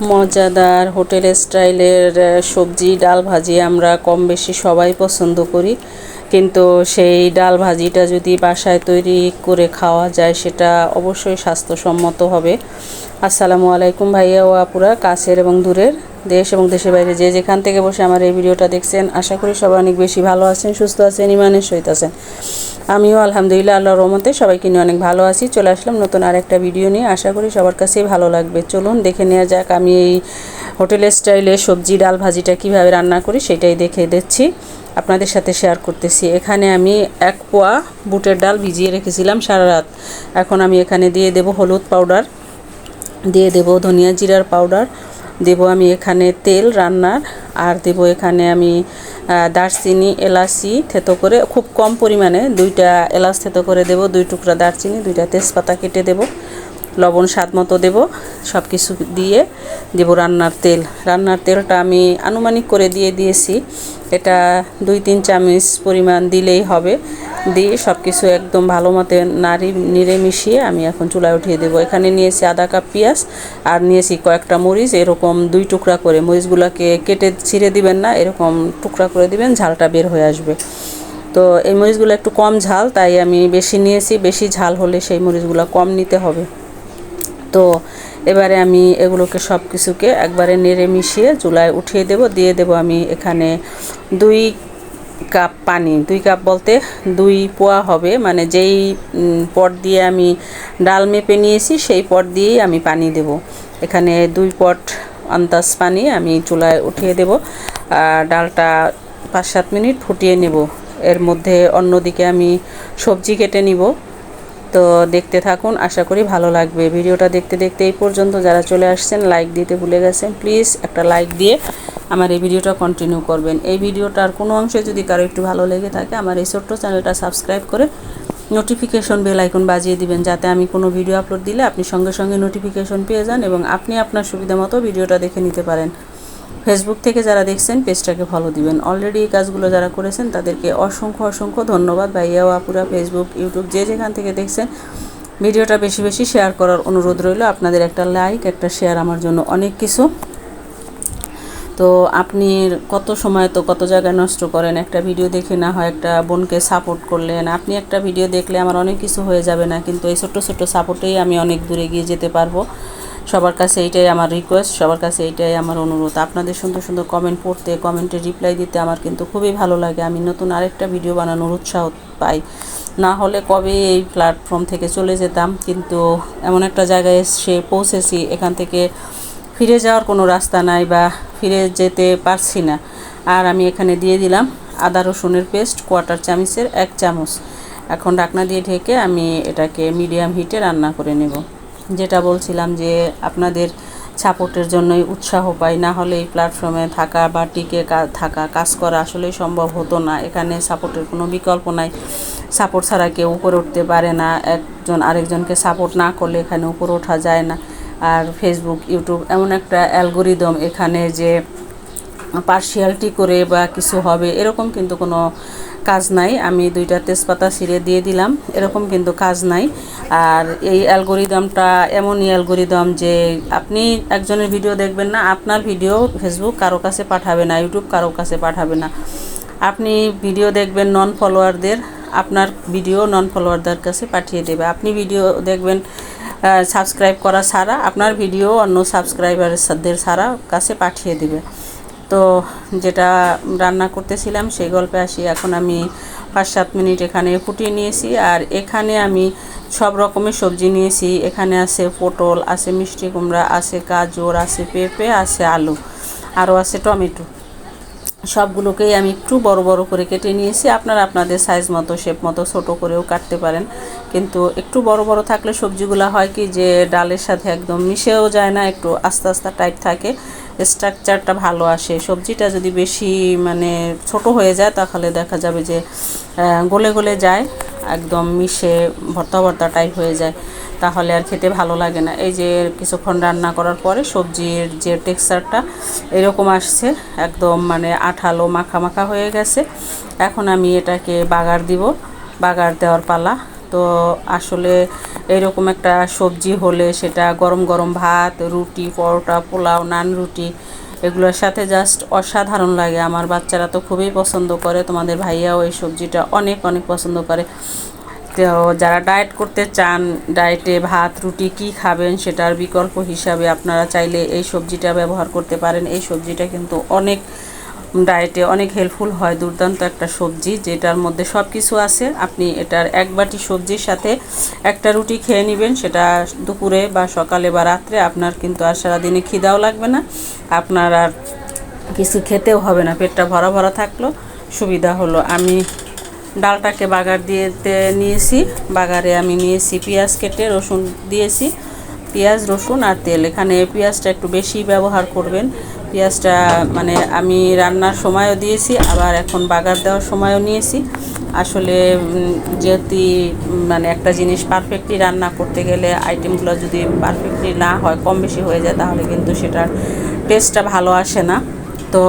মজাদার হোটেল স্টাইলের সবজি, ডাল ভাজি আমরা কম বেশি সবাই পছন্দ করি। কিন্তু সেই ডাল ভাজিটা যদি বাসায় তৈরি করে খাওয়া যায়, সেটা অবশ্যই স্বাস্থ্যসম্মত হবে। আসসালামু আলাইকুম ভাইয়া ও আপুরা, কাছের এবং দূরের। দেশ এবং দেশের বাইরে যে যেখান থেকে বসে আমার এই ভিডিওটা দেখছেন, আশা করি সবাই অনেক বেশি ভালো আছেন, সুস্থ আছেন ইমানের সহিত আছেন। আমিও আলহামদুলিল্লাহ আল্লাহর রহমতে সবাইকে নিয়ে অনেক ভালো আছি। চলে আসলাম নতুন আরেকটা ভিডিও নিয়ে। আশা করি সবার কাছেই ভালো লাগবে। চলুন দেখে নেওয়া যাক আমি এই হোটেলের স্টাইলে সবজি, ডাল ভাজিটা কীভাবে রান্না করি সেটাই দেখে দিচ্ছি। আপনাদের সাথে শেয়ার করতেছি। এখানে আমি এক পোয়া বুটের ডাল ভিজিয়ে রেখেছিলাম সারা রাত। এখন আমি এখানে দিয়ে দেব হলুদ পাউডার, দিয়ে দেব ধনিয়া জিরার পাউডার দেব আমি এখানে তেল রান্নার আর দেব এখানে আমি দারচিনি, এলাচি থেতো করে, খুব কম পরিমাণে দুইটা এলাচ থেতো করে দেব, দুই টুকরা দারচিনি, দুইটা তেজপাতা কেটে দেব, লবণ স্বাদ মতো দেবো সব কিছু দিয়ে দেব রান্নার তেল। রান্নার তেলটা আমি আনুমানিক করে দিয়ে দিয়েছি। এটা দুই তিন চামচ পরিমাণ দিলেই হবে। দিয়ে সব কিছু একদম ভালো মতে নাড়ি, নিড়ে মিশিয়ে আমি এখন চুলায় উঠিয়ে দেবো। এখানে নিয়েছি আধা কাপ পেঁয়াজ আর নিয়েছি কয়েকটা মরিচ। এরকম দুই টুকরা করে মরিচগুলোকে কেটে ছিঁড়ে দিবেন না, এরকম টুকরা করে দিবেন, ঝালটা বের হয়ে আসবে। তো এই মরিচগুলো একটু কম ঝাল, তাই আমি বেশি নিয়েছি। বেশি ঝাল হলে সেই মরিচগুলো কম নিতে হবে। তো এবারে আমি এগুলোকে সব কিছুকে একবারে নেড়ে মিশিয়ে চুলায় উঠিয়ে দেব। দিয়ে দেব আমি এখানে দুই কাপ পানি, দুই কাপ বলতে দুই পোয়া হবে। মানে যেই পট দিয়ে আমি ডাল মেপে নিয়েছি, সেই পট দিয়েই আমি পানি দেব। এখানে দুই পট আন্দাজ পানি আমি চুলায় উঠিয়ে দেব। আর ডালটা পাঁচ সাত মিনিট ফুটিয়ে নেব। এর মধ্যে অন্যদিকে আমি সবজি কেটে নিব। তো দেখতে থাকুন, আশা করি ভালো লাগবে। ভিডিওটা দেখতে দেখতে এই পর্যন্ত যারা চলে আসছেন, লাইক দিতে ভুলে গেছেন, প্লিজ একটা লাইক দিয়ে আমার এই ভিডিওটা কন্টিনিউ করবেন। এই ভিডিওটার কোনো অংশে যদি কারও একটু ভালো লেগে থাকে, আমার এই ছোট্ট চ্যানেলটা সাবস্ক্রাইব করে নোটিফিকেশন বেল আইকন বাজিয়ে দিবেন, যাতে আমি কোনো ভিডিও আপলোড দিলে আপনি সঙ্গে সঙ্গে নোটিফিকেশন পেয়ে যান এবং আপনি আপনার সুবিধা মতো ভিডিওটা দেখে নিতে পারেন। ফেসবুক থেকে যারা দেখছেন পেজটাকে ফলো দিবেন। অলরেডি এই কাজগুলো যারা করেছেন, তাদেরকে অসংখ্য অসংখ্য ধন্যবাদ। ভাইয়া আপুরা ফেসবুক ইউটিউব যে যেখান থেকে দেখছেন, ভিডিওটা বেশি বেশি শেয়ার করার অনুরোধ রইল। আপনাদের একটা লাইক একটা শেয়ার আমার জন্য অনেক কিছু। তো আপনি কত সময় তো কত জায়গায় নষ্ট করেন? একটা ভিডিও দেখে না হয় একটা বোনকে সাপোর্ট করলেন। আপনি একটা ভিডিও দেখলে আমার অনেক কিছু হয়ে যাবে না, কিন্তু এই ছোট্ট ছোট্ট সাপোর্টেই আমি অনেক দূরে গিয়ে যেতে পারব। সবার কাছে এইটাই আমার রিকোয়েস্ট সবার কাছে এইটাই আমার অনুরোধ। আপনাদের সুন্দর সুন্দর কমেন্ট পড়তে কমেন্টে রিপ্লাই দিতে আমার কিন্তু খুবই ভালো লাগে। আমি নতুন আরেকটা ভিডিও বানানোর উৎসাহ পাই। না হলে কবে এই প্ল্যাটফর্ম থেকে চলে যেতাম, কিন্তু এমন একটা জায়গায় এসে পৌঁছেছি, এখান থেকে ফিরে যাওয়ার কোনো রাস্তা নাই বা ফিরে যেতে পারছি না। আর আমি এখানে দিয়ে দিলাম আদা রসুনের পেস্ট কোয়ার্টার চামচের এক চামচ। এখন ঢাকনা দিয়ে ঢেকে আমি এটাকে মিডিয়াম হিটে রান্না করে নেব। যেটা বলছিলাম যে আপনাদের সাপোর্টের জন্যই উৎসাহ পাই, না হলে এই প্ল্যাটফর্মে থাকা বা টিকে থাকা, কাজ করা আসলেই সম্ভব হতো না। এখানে সাপোর্টের কোনো বিকল্প নাই। সাপোর্ট ছাড়া কেউ উপরে উঠতে পারে না। একজন আরেকজনকে সাপোর্ট না করলে এখানে উপরে ওঠা যায় না। আর ফেসবুক ইউটিউব এমন একটা অ্যালগোরিদম এখানে যে পার্সিয়ালিটি করে বা কিছু হবে, এরকম কিন্তু কোনো কাজ নাই। আমি দুইটা তেজপাতা ছিঁড়ে দিয়ে দিলাম, এরকম কিন্তু কাজ নাই। আর এই অ্যালগোরিদমটা এমনই অ্যালগোরিদম যে আপনি একজনের ভিডিও দেখবেন না, আপনার ভিডিও ফেসবুক কারও কাছে পাঠাবে না ইউটিউব কারও কাছে পাঠাবে না। আপনি ভিডিও দেখবেন নন ফলোয়ারদের আপনার ভিডিও নন ফলোয়ারদের কাছে পাঠিয়ে দেবে। আপনি ভিডিও দেখবেন সাবস্ক্রাইব করা ছাড়া, আপনার ভিডিও অন্য সাবস্ক্রাইবারদের সারা কাছে পাঠিয়ে দেবে। তো যেটা রান্না করতেছিলাম সেই গল্পে আসি, এখন আমি পাঁচ সাত মিনিট এখানে ফুটিয়ে নিয়েছি, আর এখানে আমি সব রকমের সবজি নিয়েছি। এখানে আছে পটল, আছে মিষ্টি কুমড়া, আছে গাজর, আছে পেঁপে, আছে আলু, আরও আছে টমেটো। সবগুলোকেই আমি একটু বড় বড় করে কেটে নিয়েছি। আপনারা আপনাদের সাইজ মতো শেপ মতো ছোট করেও কাটতে পারেন। কিন্তু একটু বড় বড় থাকলে সবজিগুলো হয় কি যে ডালের সাথে একদম মিশেও যায় না, একটু আস্তে আস্তে টাইট থাকে। স্ট্রাকচারটা ভালো আসে। সবজিটা যদি বেশি মানে ছোট হয়ে যায়, তাহলে দেখা যাবে যে গলে গলে যায়। একদম মিশে ভর্তা ভর্তা টাইপ হয়ে যায়, তাহলে আর খেতে ভালো লাগে না। এই যে কিছুক্ষণ রান্না করার পরে সবজির যে টেক্সচারটা এরকম আসছে। একদম মানে আঠালো মাখা মাখা হয়ে গেছে। এখন আমি এটাকে বাগার দিব, বাগার দেওয়ার পালা। তো আসলে এরকম একটা সবজি হলে সেটা গরম গরম ভাত, রুটি, পরোটা, পোলাও, নান রুটি এগুলোর সাথে জাস্ট অসাধারণ লাগে। আমার বাচ্চারা তো খুবই পছন্দ করে, তোমাদের ভাইয়াও এই সবজিটা অনেক অনেক পছন্দ করে। তো যারা ডায়েট করতে চান ডায়েটে ভাত, রুটি কি খাবেন সেটার বিকল্প হিসাবে আপনারা চাইলে এই সবজিটা ব্যবহার করতে পারেন। এই সবজিটা কিন্তু অনেক ডায়েটে অনেক হেল্পফুল হয়, দুর্দান্ত একটা সবজি যেটার মধ্যে সব কিছু আছে। আপনি এটার এক বাটি সবজির সাথে একটা রুটি খেয়ে নেবেন, সেটা দুপুরে বা সকালে বা রাত্রে আপনার কিন্তু আর সারাদিনে খিদাও লাগবে না। আপনার আর কিছু খেতেও হবে না, পেটটা ভরা ভরা থাকল। সুবিধা হলো। আমি ডালটাকে বাগার দিয়ে নিয়েছি, বাগারে আমি নিয়েছি পেঁয়াজ কেটে, রসুন দিয়েছি। পেঁয়াজ, রসুন আর তেল। এখানে পেঁয়াজটা একটু বেশি ব্যবহার করবেন। পেঁয়াজটা মানে আমি রান্নার সময়ও দিয়েছি, আবার এখন বাগার দেওয়ার সময়ও নিয়েছি। আসলে যেহেতু মানে একটা জিনিস পারফেক্টলি রান্না করতে গেলে আইটেমগুলো যদি পারফেক্টলি না হয়, কম বেশি হয়ে যায়, তাহলে কিন্তু সেটার টেস্টটা ভালো আসে না। তো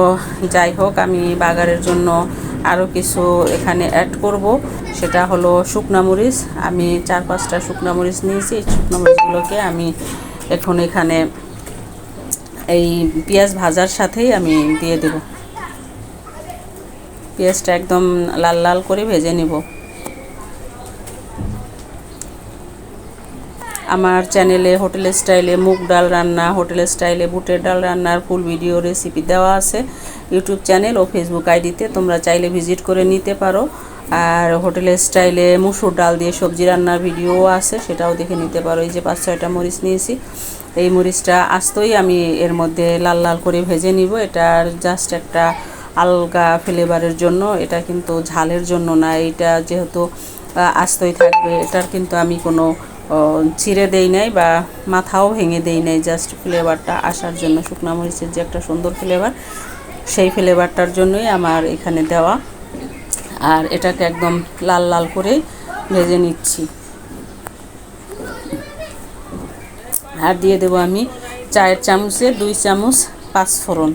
যাই হোক, আমি বাগারের জন্য আরও কিছু এখানে অ্যাড করব। সেটা হলো শুকনা মরিচ। আমি চার পাঁচটা শুকনা মরিচ নিয়েছি। এই শুকনো মরিচগুলোকে আমি এখন এখানে এই পেঁয়াজ ভাজার সাথেই আমি দিয়ে দেব। পেঁয়াজটা একদম লাল লাল করে ভেজে নিব। আমার চ্যানেলে হোটেল স্টাইলে মুগ ডাল রান্না হোটেল স্টাইলে বুটের ডাল রান্নার ফুল ভিডিও রেসিপি দেওয়া আছে। ইউটিউব চ্যানেল ও ফেসবুক আইডিতে তোমরা চাইলে ভিজিট করে নিতে পারো। আর হোটেল স্টাইলে মুসুর ডাল দিয়ে সবজি রান্নার ভিডিও আছে, সেটাও দেখে নিতে পারো। এই যে পাঁচ, ছয়টা মরিচ নিয়েছি। এই মরিচটা আস্তই আমি এর মধ্যে লাল লাল করে ভেজে নিব। এটার জাস্ট একটা আলগা ফ্লেভারের জন্য। এটা কিন্তু ঝালের জন্য না। এটা যেহেতু আস্তই থাকবে, এটার কিন্তু আমি কোনো ছিঁড়ে দেই নাই বা মাথাও ভেঙে দেই নাই জাস্ট ফ্লেভারটা আসার জন্য শুকনা মরিচের যে একটা সুন্দর ফ্লেভার সেই ফ্লেভারটার জন্যই আমার এখানে দেওয়া। আর এটাকে একদম লাল লাল করে ভেজে নিচ্ছি। আর দিয়ে দেবো আমি চায়ের চামচে দুই চামচ পাঁচফোড়ন।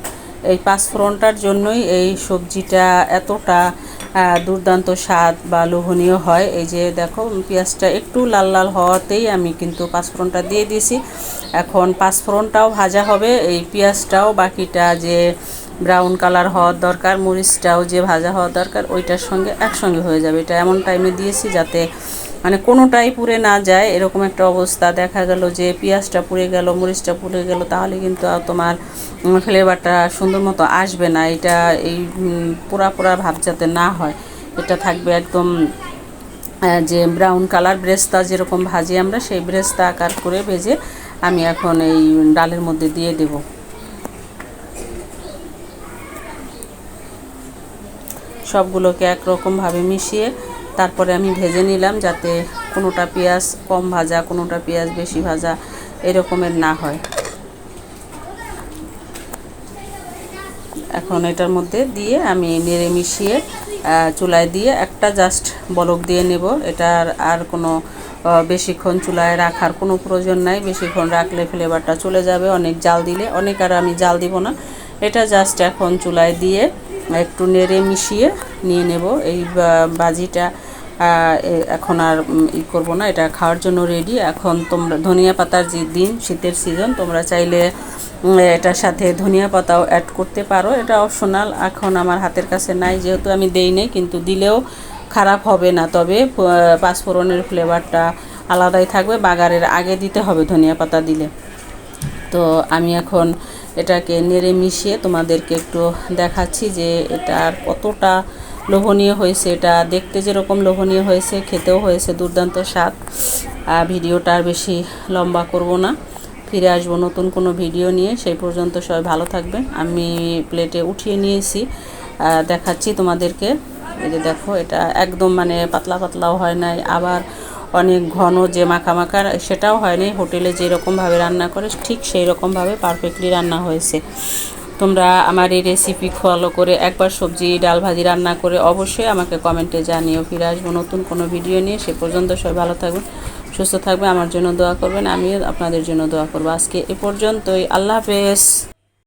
এই পাঁচফোড়নটার জন্যই এই সবজিটা এতটা দুর্দান্ত স্বাদ বা লোভনীয় হয়। এই যে দেখো, পেঁয়াজটা একটু লাল লাল হওয়াতেই আমি কিন্তু পাঁচফোড়নটা দিয়ে দিয়েছি। এখন পাঁচফোড়নটাও ভাজা হবে। এই পেঁয়াজটাও বাকিটা যে ব্রাউন কালার হওয়ার দরকার, মরিচটাও যে ভাজা হওয়ার দরকার, ওইটার সঙ্গে একসঙ্গে হয়ে যাবে। এটা এমন টাইমে দিয়েছি যাতে মানে কোনোটাই পুড়ে না যায়, এরকম একটা অবস্থা। দেখা গেল যে পেঁয়াজটা পুড়ে গেল, মরিচটা পুড়ে গেল, তাহলে কিন্তু তোমার ফ্লেভারটা সুন্দর মতো আসবে না। এটা এই পোড়া পোড়া ভাব যাতে না হয়। এটা থাকবে একদম যে ব্রাউন কালার ব্রেস্তা যেরকম ভাজি আমরা, সেই ব্রেস্তা আকার করে ভেজে আমি এখন এই ডালের মধ্যে দিয়ে দেব। সবগুলোকে একরকমভাবে মিশিয়ে তারপরে আমি ভেজে নিলাম যাতে কোনোটা পেঁয়াজ কম ভাজা, কোনোটা পেঁয়াজ বেশি ভাজা এরকমের না হয়। এখন এটার মধ্যে দিয়ে আমি নেড়ে মিশিয়ে চুলায় দিয়ে একটা জাস্ট বলক দিয়ে নেব। এটার আর কোনো বেশিক্ষণ চুলায় রাখার কোনো প্রয়োজন নাই। বেশিক্ষণ রাখলে ফ্লেভারটা চলে যাবে, অনেক জাল দিলে। অনেক আর আমি জাল দিব না। এটা জাস্ট এখন চুলায় দিয়ে একটু নেড়ে মিশিয়ে নিয়ে নেব। এই বাজিটা এখন আর ই করব না, এটা খাওয়ার জন্য রেডি এখন তোমরা, ধনিয়া পাতার যে দিন, শীতের সিজন তোমরা চাইলে এটার সাথে ধনিয়া পাতাও অ্যাড করতে পারো। এটা অপশনাল এখন আমার হাতের কাছে নাই, যেহেতু আমি দেই নাই, কিন্তু দিলেও খারাপ হবে না। তবে পাঁচফোড়নের ফ্লেভারটা আলাদাই থাকবে। বাগারের আগে দিতে হবে ধনিয়া পাতা দিলে। তো আমি এখন এটাকে নেড়ে মিশিয়ে তোমাদেরকে একটু দেখাচ্ছি যে এটার কতটা লোভনীয় হয়েছে। এটা দেখতে যেরকম লোভনীয় হয়েছে, খেতেও হয়েছে দুর্দান্ত স্বাদ। ভিডিওটা আর বেশি লম্বা করব না। ফিরে আসব নতুন কোনো ভিডিও নিয়ে। সেই পর্যন্ত সবাই ভালো থাকবেন। আমি প্লেটে উঠিয়ে নিয়েছি। দেখাচ্ছি তোমাদেরকে। এই যে দেখো, এটা একদম মানে পাতলা পাতলাও হয় নাই। আবার অনেক ঘন যে মাখা মাখা সেটাও হয়নি হোটেলে যেরকমভাবে রান্না করে, ঠিক সেই রকমভাবে পারফেক্টলি রান্না হয়েছে। তোমরা আমার এই রেসিপি ফলো করে একবার সবজি, ডাল ভাজি রান্না করে অবশ্যই আমাকে কমেন্টে জানিও। ফিরে আসব নতুন কোনো ভিডিও নিয়ে। সে পর্যন্ত সবাই ভালো থাকবেন, সুস্থ থাকবে আমার জন্য দোয়া করবেন, আমিও আপনাদের জন্য দোয়া করব। আজকে এ পর্যন্তই। আল্লাহ হাফেজ।